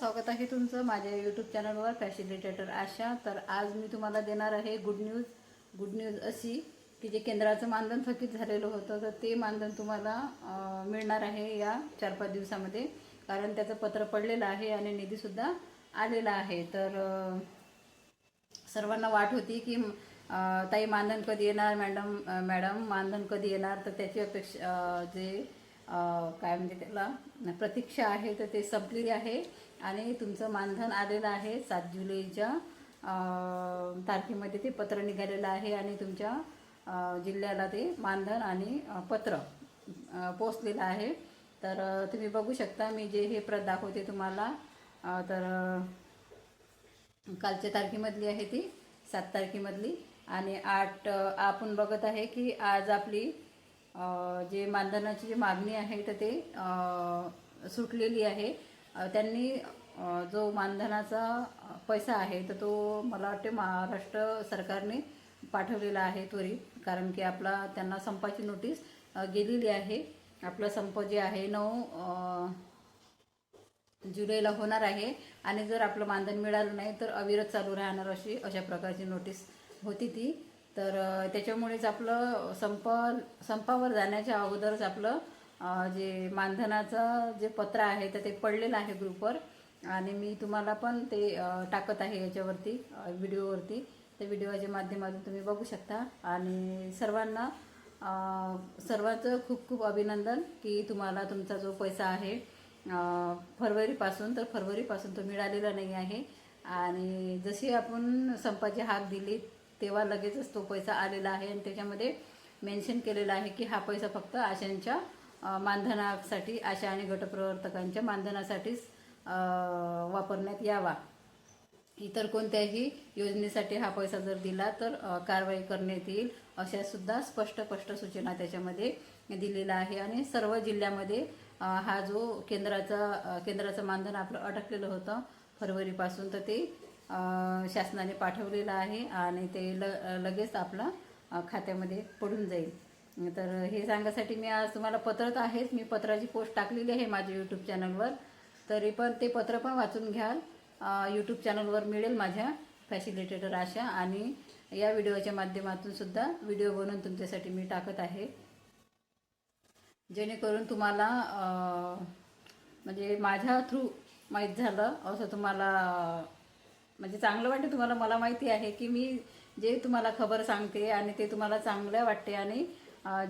स्वागत आहे तुमचं माझ्या यूट्यूब चॅनलवर फॅसिलिटेटर आशा. तर आज मी तुम्हाला देणार आहे गुड न्यूज गुड न्यूज अशी की जे केंद्राचं मानधन थकीत झालेलं होतं तर ते मानधन तुम्हाला मिळणार आहे या चार पाच दिवसामध्ये. कारण त्याचं पत्र पडलेलं आहे आणि निधीसुद्धा आलेला आहे. तर सर्वांना वाट होती की ताई मानधन कधी येणार? मॅडम मॅडम मानधन कधी येणार? तर त्याची अपेक्षा जे काय म्हणजे त्याला प्रतीक्षा आहे तर ते संपलेली आहे. आणि तुमचं मानधन आलेलं आहे सात जुलैच्या तारखेमध्ये ते पत्र निघालेलं आहे आणि तुमच्या जिल्ह्याला ते मानधन आणि पत्र पोचलेलं आहे. तर तुम्ही बघू शकता मी जे हे प्रत दाखवते तुम्हाला तर कालच्या तारखेमधली आहे ती सात तारखेमधली. आणि आठ आपण बघत आहे की आज आपली जे मानधनाची जी मागणी आहे तर ते सुटलेली आहे. त्यांनी जो मानधनाचा पैसा आहे तर तो मला वाटते महाराष्ट्र सरकारने पाठवलेला आहे त्वरित. कारण की आपला त्यांना संपाची नोटीस गेलेली आहे. आपला संप जे आहे नऊ जुलैला होणार आहे. आणि जर आपलं मानधन मिळालं नाही तर अविरत चालू राहणार अशी अशा प्रकारची नोटीस होती ती. तर त्याच्यामुळेच आपलं संप संपावर जाण्याच्या अगोदरच आपलं जे मानधनाचं जे पत्र आहे तर ते पडलेलं आहे ग्रुपवर. आणि मी तुम्हाला पण ते टाकत आहे याच्यावरती व्हिडिओवरती. त्या व्हिडिओच्या माध्यमातून तुम्ही बघू शकता. आणि सर्वांना सर्वांचं खूप खूप अभिनंदन की तुम्हाला तुमचा जो पैसा आहे फरवरीपासून तर फरवरीपासून तो मिळालेला नाही आहे. आणि जशी आपण संपाची हाक दिली तेव्हा लगेचच तो पैसा आलेला आहे आणि त्याच्यामध्ये मेन्शन केलेलं आहे की हा पैसा फक्त आशांच्या मानधनासाठी आशा आणि गटप्रवर्तकांच्या मानधनासाठीच वापरण्यात यावा. इतर कोणत्याही योजनेसाठी हा पैसा जर दिला तर कारवाई करण्यात येईल अशा सुद्धा स्पष्ट स्पष्ट सूचना त्याच्यामध्ये दिलेल्या आहे. आणि सर्व जिल्ह्यामध्ये हा जो केंद्राचा केंद्राचं मानधन आपलं अटकलेलं होतं फरवरीपासून तर ते शासनाने पाठवलेलं आहे आणि ते ल लगेच आपला खात्यामध्ये पडून जाईल. तर हे सांगायसाठी मी आज तुम्हाला पत्र तर आहेच मी पत्राची पोस्ट टाकलेली आहे माझ्या यूट्यूब चॅनलवर तरी पण ते पत्र पण वाचून घ्याल. यूट्यूब चॅनलवर मिळेल माझ्या फॅसिलिटेटर आशा आणि या व्हिडिओच्या माध्यमातून सुद्धा व्हिडिओ बनवून तुमच्यासाठी मी टाकत आहे. जेणेकरून तुम्हाला म्हणजे माझ्या थ्रू माहीत झालं असं तुम्हाला म्हणजे चांगलं वाटते. तुम्हाला मला माहिती आहे की मी जे तुम्हाला खबर सांगते आणि ते तुम्हाला चांगलं वाटते आणि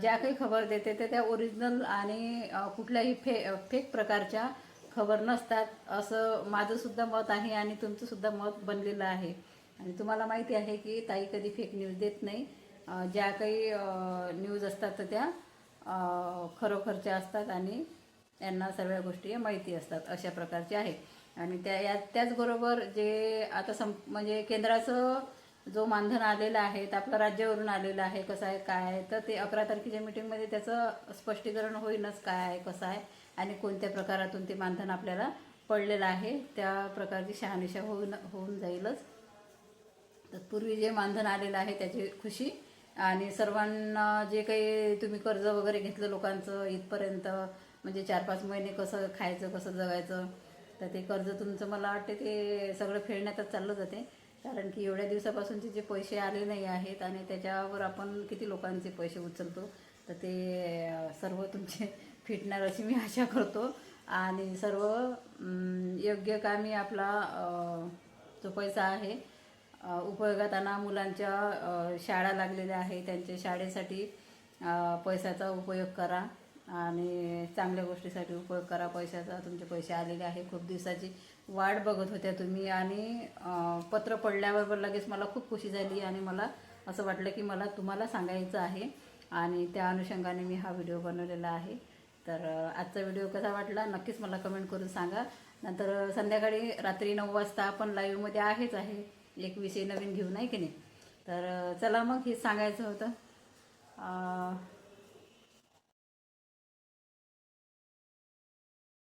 ज्या काही खबर देते ते त्या ओरिजिनल आणि कुठल्याही फे फेक प्रकारच्या खबर नसतात. असं माझंसुद्धा मत आहे आणि तुमचंसुद्धा मत बनलेलं आहे. आणि तुम्हाला माहिती आहे की ताई कधी फेक न्यूज देत नाही. ज्या काही न्यूज असतात तर त्या खरोखरच्या असतात आणि यांना सर्व गोष्टी माहिती असतात अशा प्रकारचे आहे आणि त्या या त्याचबरोबर जे आता सं म्हणजे केंद्राचं जो मानधन आलेलं आहे तर आपलं राज्यावरून आलेलं आहे कसं आहे काय आहे तर ते अकरा तारखेच्या मीटिंगमध्ये त्याचं स्पष्टीकरण होईनच काय आहे कसं आहे आणि कोणत्या प्रकारातून ते मानधन आपल्याला पडलेलं आहे त्या प्रकारची शहानिशा होऊन होऊन जाईलच. तत्पूर्वी जे मानधन आलेलं आहे त्याची खुशी आणि सर्वांना जे काही तुम्ही कर्ज वगैरे घेतलं लोकांचं इथपर्यंत म्हणजे चार पाच महिने कसं खायचं कसं जगायचं तर ते कर्ज तुमचं मला वाटते ते सगळं फेडण्यातच चाललं जाते. कारण की एवढ्या दिवसापासूनचे जे पैसे आले नाही आहेत आणि त्याच्यावर आपण किती लोकांचे पैसे उचलतो तर ते सर्व तुमचे फिटणार अशी मी आशा करतो. आणि सर्व योग्य कामी आपला जो पैसा आहे उपयोगात आणा मुलांच्या शाळा लागलेल्या आहे त्यांच्या शाळेसाठी पैशाचा उपयोग करा. आणि चांगल्या गोष्टीसाठी उपयोग करा. पैशाचा तुमचे पैसे आलेले आहे. खूप दिवसाची वाट बघत होत्या तुम्ही आणि पत्र पडल्यावर लगेच मला खूप खुशी झाली आणि मला असं वाटलं की मला तुम्हाला सांगायचं आहे आणि त्या अनुषंगाने मी हा व्हिडिओ बनवलेला आहे. तर आजचा व्हिडिओ कसा वाटला नक्कीच मला कमेंट करून सांगा. नंतर संध्याकाळी रात्री नऊ वाजता आपण लाईव्हमध्ये आहेच आहे. एक विषय नवीन घेऊन आहे की नाही? तर चला मग हेच सांगायचं होतं.